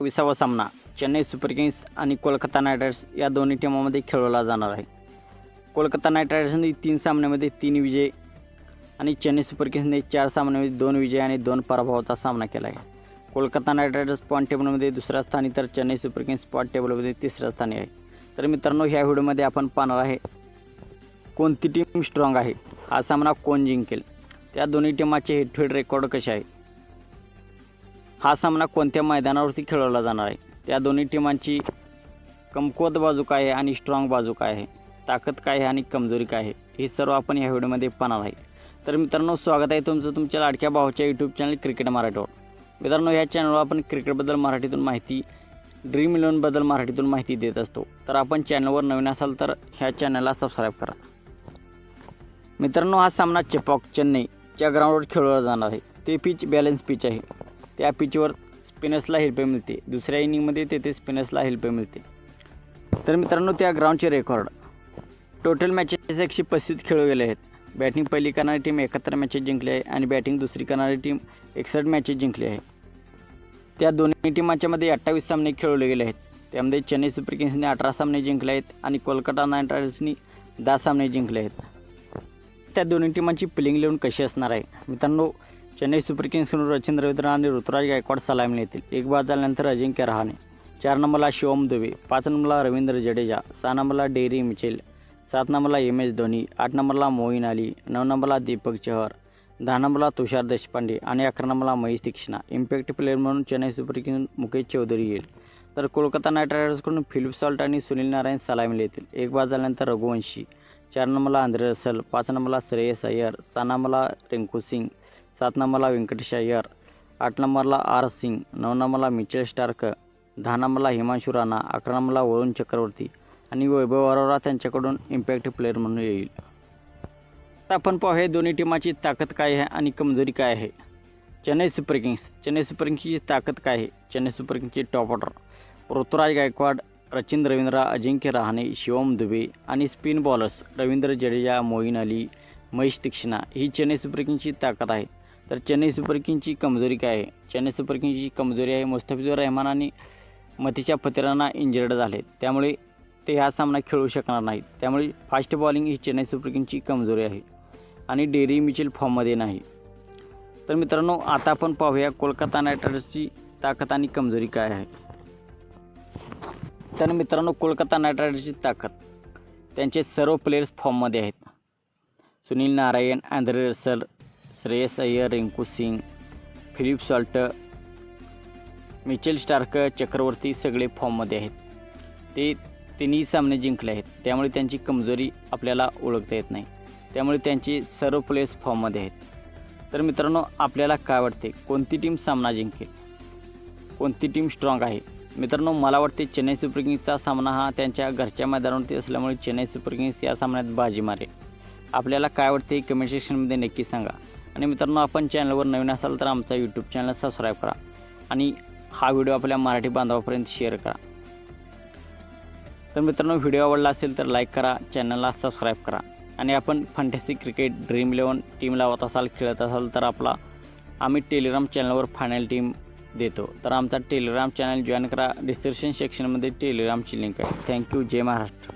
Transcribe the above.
विसावा सामना Chennai super Kings आणि कोलकाता नाईट रायडर्स या दोन्ही टीमामध्ये खेळवला जाणार आहे. कोलकाता नाईट रायडर्सने तीन सामन्यामध्ये तीन विजय आणि चेन्नई सुपर किंग्सने चार सामन्यामध्ये दोन विजय आणि दोन पराभवाचा सामना केला आहे. कोलकाता नाईट रायडर्स पॉईंट टेबलमध्ये दुसऱ्या स्थानी तर चेन्नई सुपर किंग्स पॉईंट टेबलमध्ये तिसऱ्या स्थानी आहे. तर मित्रांनो ह्या व्हिडिओमध्ये आपण पाहणार आहे कोणती टीम स्ट्रॉंग आहे? हा सामना कोण जिंकेल? त्या दोन्ही टीमाचे हेड टू हेड रेकॉर्ड कसे आहे? हा सामना कोणत्या मैदानावरती खेळवला जाणार आहे? त्या दोन्ही टीमांची कमकुवत बाजू काय आहे आणि स्ट्रॉंग बाजू काय आहे? ताकद काय आहे आणि कमजोरी काय आहे? हे सर्व आपण या व्हिडिओमध्ये पाहणार आहे. तर मित्रांनो स्वागत आहे तुमचं तुमच्या लाडक्या भावाच्या यूट्यूब चॅनल क्रिकेट मराठीवर मित्रांनो या चॅनलवर आपण क्रिकेटबद्दल मराठीतून माहिती ड्रीम इलेवनबद्दल मराठीतून माहिती देत असतो. तर आपण चॅनलवर नवीन असाल तर ह्या चॅनलला सबस्क्राईब करा. मित्रांनो हा सामना चेपॉक चेन्नईच्या ग्राउंडवर खेळवला जाणार आहे. ते पिच बॅलन्स पिच आहे. त्या पिचवर स्पिनर्सला हेल्प मिळते. दुसऱ्या इनिंगमध्ये तेथे स्पिनर्सला हेल्प मिळते. तर मित्रांनो त्या ग्राउंडचे रेकॉर्ड टोटल मॅचेस एकशे पस्तीस खेळले गेले आहेत. बॅटिंग पहिली करणारी टीम एकाहत्तर मॅचेस जिंकली आहे आणि बॅटिंग दुसरी करणारी टीम एकसष्ट मॅचेस जिंकली आहे. त्या दोन्ही टीमांच्यामध्ये अठ्ठावीस सामने खेळवले गेले आहेत. त्यामध्ये चेन्नई सुपर किंग्सने अठरा सामने जिंकले आहेत आणि कोलकाता नाईट रायडर्सनी दहा सामने जिंकले आहेत. त्या दोन्ही टीमांची पिलिंग लेवून कशी असणार आहे? मित्रांनो चेन्नई सुपर किंग्सकडून रचिंद्र रवींद्र आणि ऋतुराज गायकवाड सलामी येतील एक बाद झाल्यानंतर अजिंक्य रहाणे. चार नंबरला शिवम दुबे पाच नंबरला रवींद्र जडेजा सहा नंबरला डेरी मिचेल सात नंबरला एम एस धोनी आठ नंबरला मोईन अली नऊ नंबरला दीपक चहर दहा नंबरला तुषार देशपांडे आणि अकरा नंबरला महेश दीक्षिणा. इम्पॅक्ट प्लेअर म्हणून चेन्नई सुपर किंग मुकेश चौधरी येईल. तर कोलकाता नाईट रायडर्सकडून फिलिप सॉल्ट आणि सुनील नारायण सलामीला येतील एक बाद झाल्यानंतर रघुवंशी चार नंबरला आंध्रे रसल पाच नंबरला श्रेयस अय्यर सहा नंबरला रिंकू सिंग सात नंबरला व्यंकटेश अय्यर आठ नंबरला आर सिंग नऊ नंबरला मिचेल स्टार्क दहा नंबरला हिमांशू राणा अकरा नंबरला वरुण चक्रवर्ती आणि वैभव अरोरा त्यांच्याकडून इम्पॅक्ट प्लेअर म्हणून येईल. आता आपण हे दोन्ही टीमाची ताकद काय आहे आणि कमजोरी काय आहे. Chennai Super Kings Chennai Super किंग्सची ताकद काय आहे? चेन्नई सुपर किंग्सची टॉप ऑर्डर ऋतुराज गायकवाड रचिन रवींद्र अजिंक्य रहाणे शिवम दुबे आणि स्पिन बॉलर्स रवींद्र जडेजा मोईन अली महेश दीक्षिणा ही चेन्नई सुपर किंग्सची ताकद आहे. तर चेन्नई सुपर किंगची कमजोरी काय आहे? चेन्नई सुपर किंगची कमजोरी आहे मुस्तफिजूर रहमान आणि मतीच्या पतिरांना इंजर्ड झाले. त्यामुळे ते हा सामना खेळू शकणार नाहीत. त्यामुळे फास्ट बॉलिंग ही चेन्नई सुपर किंगची कमजोरी आहे आणि डेरी मिचेल फॉर्ममध्ये नाही. तर मित्रांनो आता आपण पाहूया कोलकाता नाईट रायडर्सची ताकद आणि कमजोरी काय आहे. तर मित्रांनो कोलकाता नाईट रायडर्सची ताकद. त्यांचे सर्व प्लेयर्स फॉर्ममध्ये आहेत. Sunil Narayan Andre Russell Shreyas Iyer Rinku Singh Philip Salt Mitchell Starc Chakravarthy सगळे फॉर्ममध्ये आहेत. ते तिन्ही सामने जिंकले आहेत. त्यामुळे त्यांची कमजोरी आपल्याला ओळखता येत नाही. त्यामुळे त्यांचे सर्व प्लेयर्स फॉर्ममध्ये आहेत. तर मित्रांनो आपल्याला काय वाटते? कोणती टीम सामना जिंकेल? कोणती टीम स्ट्रॉंग आहे? मित्रांनो मला वाटते चेन्नई सुपर किंग्सचा सामना हा त्यांच्या घरच्या मैदानावरती असल्यामुळे चेन्नई सुपर किंग्स या सामन्यात बाजी मारेल. आपल्याला काय वाटते? कमेंट सेक्शनमध्ये नक्की सांगा. आणि मित्रांनो आपण चॅनलवर नवीन असाल तर आमचा यूट्यूब चॅनल सबस्क्राईब करा आणि हा व्हिडिओ आपल्या मराठी बांधवापर्यंत शेअर करा. तर मित्रांनो व्हिडिओ आवडला असेल तर लाईक करा चॅनलला सबस्क्राईब करा आणि आपण fantasy cricket Dream eleven team लावत असाल खेळत असाल तर आपला आम्ही टेलिग्राम चॅनलवर फायनल टीम देतो. तर आमचा टेलिग्राम चॅनल जॉईन करा. डिस्क्रिप्शन सेक्शनमध्ये टेलिग्रामची लिंक आहे. Thank you Jai Maharashtra.